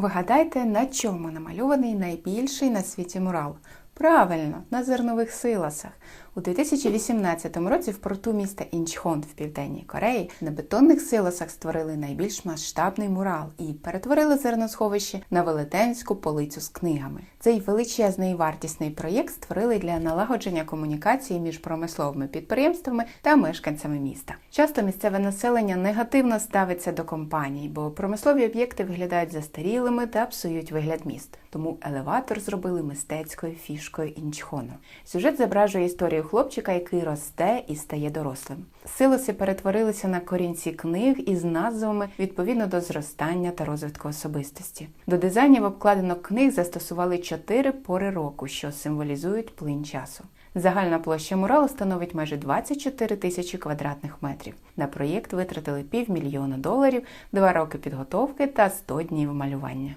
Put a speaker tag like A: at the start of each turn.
A: Вигадайте, на чому намальований найбільший на світі мурал? Правильно, на зернових силосах. У 2018 році в порту міста Інчхон в Південній Кореї на бетонних силосах створили найбільш масштабний мурал і перетворили зерносховище на велетенську полицю з книгами. Цей величезний і вартісний проєкт створили для налагодження комунікації між промисловими підприємствами та мешканцями міста. Часто місцеве населення негативно ставиться до компаній, бо промислові об'єкти виглядають застарілими та псують вигляд міст. Тому елеватор зробили мистецькою фішкою Інчхону. Сюжет зображує історію хлопчика, який росте і стає дорослим. Силоси перетворилися на корінці книг із назвами відповідно до зростання та розвитку особистості. До дизайнів обкладинок книг застосували чотири пори року, що символізують плин часу. Загальна площа муралу становить майже 24 тисячі квадратних метрів. На проєкт витратили півмільйона доларів, два роки підготовки та 100 днів малювання.